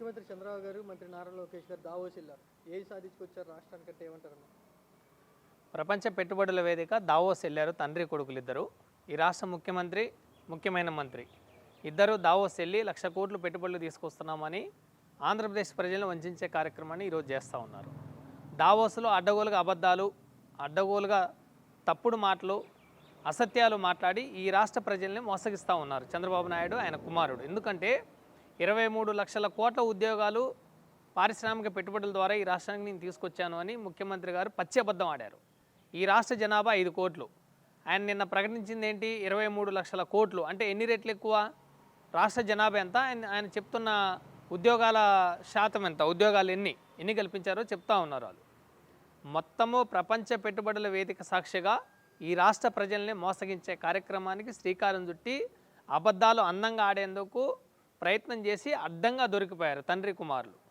ముఖ్యమంత్రి చంద్రబాబు గారు మంత్రి నారా లోకేష్ గారు దావోస్ వెళ్ళారు. ఏది సాధించుకొచ్చారు రాష్ట్రానికంటే ఏమంటారు ప్రపంచ పెట్టుబడుల వేదిక దావోస్ వెళ్ళారు తండ్రి కొడుకులు ఇద్దరు ఈ రాష్ట్ర ముఖ్యమంత్రి ముఖ్యమైన మంత్రి. ఇద్దరు దావోస్ వెళ్ళి లక్ష కోట్లు పెట్టుబడులు తీసుకొస్తున్నామని ఆంధ్రప్రదేశ్ ప్రజలను వంచే కార్యక్రమాన్ని ఈరోజు చేస్తూ ఉన్నారు. దావోస్లో అడ్డగోలుగా అబద్ధాలు అడ్డగోలుగా తప్పుడు మాటలు అసత్యాలు మాట్లాడి ఈ రాష్ట్ర ప్రజల్ని మోసగిస్తూ ఉన్నారు చంద్రబాబు నాయుడు ఆయన కుమారుడు. ఎందుకంటే ఇరవై మూడు లక్షల కోట్ల ఉద్యోగాలు పారిశ్రామిక పెట్టుబడుల ద్వారా ఈ రాష్ట్రానికి నేను తీసుకొచ్చాను అని ముఖ్యమంత్రి గారు పచ్చబద్ధం ఆడారు. ఈ రాష్ట్ర జనాభా ఐదు కోట్లు. ఆయన నిన్న ప్రకటించింది ఏంటి? ఇరవై మూడు లక్షల కోట్లు. అంటే ఎన్ని రెట్లు ఎక్కువ? రాష్ట్ర జనాభా ఎంత? ఆయన ఆయన చెప్తున్న ఉద్యోగాల శాతం ఎంత? ఉద్యోగాలు ఎన్ని? ఎన్ని కల్పించారో చెప్తా ఉన్నారు వాళ్ళు. మొత్తము ప్రపంచ పెట్టుబడుల వేదిక సాక్షిగా ఈ రాష్ట్ర ప్రజల్ని మోసగించే కార్యక్రమానికి శ్రీకారం చుట్టి అబద్ధాలు అందంగా ఆడేందుకు ప్రయత్నం చేసి అడ్డంగా దొరికిపోయారు తండ్రి కుమారులు.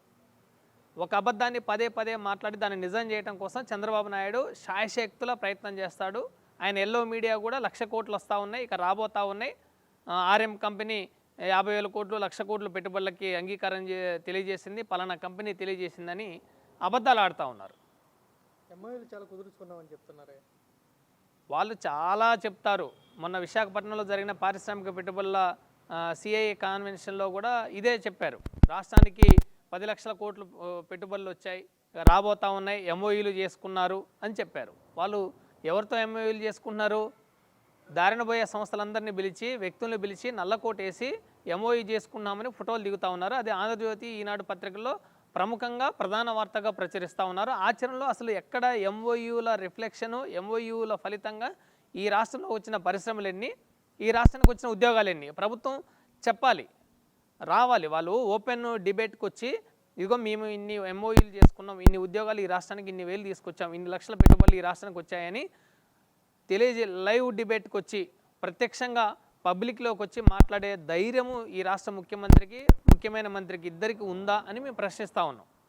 ఒక అబద్ధాన్ని పదే పదే మాట్లాడి దాన్ని నిజం చేయడం కోసం చంద్రబాబు నాయుడు శాయశక్తుల ప్రయత్నం చేస్తాడు. ఆయన ఎల్లో మీడియా కూడా లక్ష కోట్లు వస్తూ ఉన్నాయి ఇక రాబోతా ఉన్నాయి. ఆర్ఎం కంపెనీ యాభై వేల కోట్లు లక్ష కోట్లు పెట్టుబడులకి అంగీకారం చే- తెలియజేసింది పలానా కంపెనీ తెలియజేసిందని అబద్ధాలు ఆడుతూ ఉన్నారు. చాలా కుదుర్చుకున్నామని చెప్తున్నారే? వాళ్ళు చాలా చెప్తారు. మొన్న విశాఖపట్నంలో జరిగిన పారిశ్రామిక పెట్టుబడుల సిఐఏ కాన్వెన్షన్లో కూడా ఇదే చెప్పారు. రాష్ట్రానికి పది లక్షల కోట్లు పెట్టుబడులు వచ్చాయి. రాబోతా ఉన్నాయి. ఎంఓయూలు చేసుకున్నారు అని చెప్పారు. వాళ్ళు ఎవరితో ఎంఓయూలు చేసుకున్నారు దారిన పోయే సంస్థలందరినీ పిలిచి వ్యక్తులను పిలిచి నల్లకోట వేసి ఎంఓయూ చేసుకున్నామని ఫోటోలు దిగుతూ ఉన్నారు. అది ఆంధ్రజ్యోతి ఈనాడు పత్రికల్లో ప్రముఖంగా ప్రధాన వార్తగా ప్రచురిస్తూ ఉన్నారు. ఆచరణలో అసలు ఎక్కడ ఎంఓయూల రిఫ్లెక్షను ఎంఓయూల ఫలితంగా ఈ రాష్ట్రంలో వచ్చిన పరిశ్రమలన్నీ ఈ రాష్ట్రానికి వచ్చిన ఉద్యోగాలు ఎన్ని ప్రభుత్వం చెప్పాలి రావాలి. వాళ్ళు ఓపెన్ డిబేట్కి వచ్చి ఇదిగో మేము ఇన్ని ఎంఓయూలు చేసుకున్నాం ఇన్ని ఉద్యోగాలు ఈ రాష్ట్రానికి ఇన్ని వేలు తీసుకొచ్చాం ఇన్ని లక్షల పెట్టుబడులు ఈ రాష్ట్రానికి వచ్చాయని తెలియజే లైవ్ డిబేట్కి వచ్చి ప్రత్యక్షంగా పబ్లిక్లోకి వచ్చి మాట్లాడే ధైర్యము ఈ రాష్ట్ర ముఖ్యమంత్రికి ముఖ్యమైన మంత్రికి ఇద్దరికి ఉందా అని మేము ప్రశ్నిస్తూ ఉన్నాం.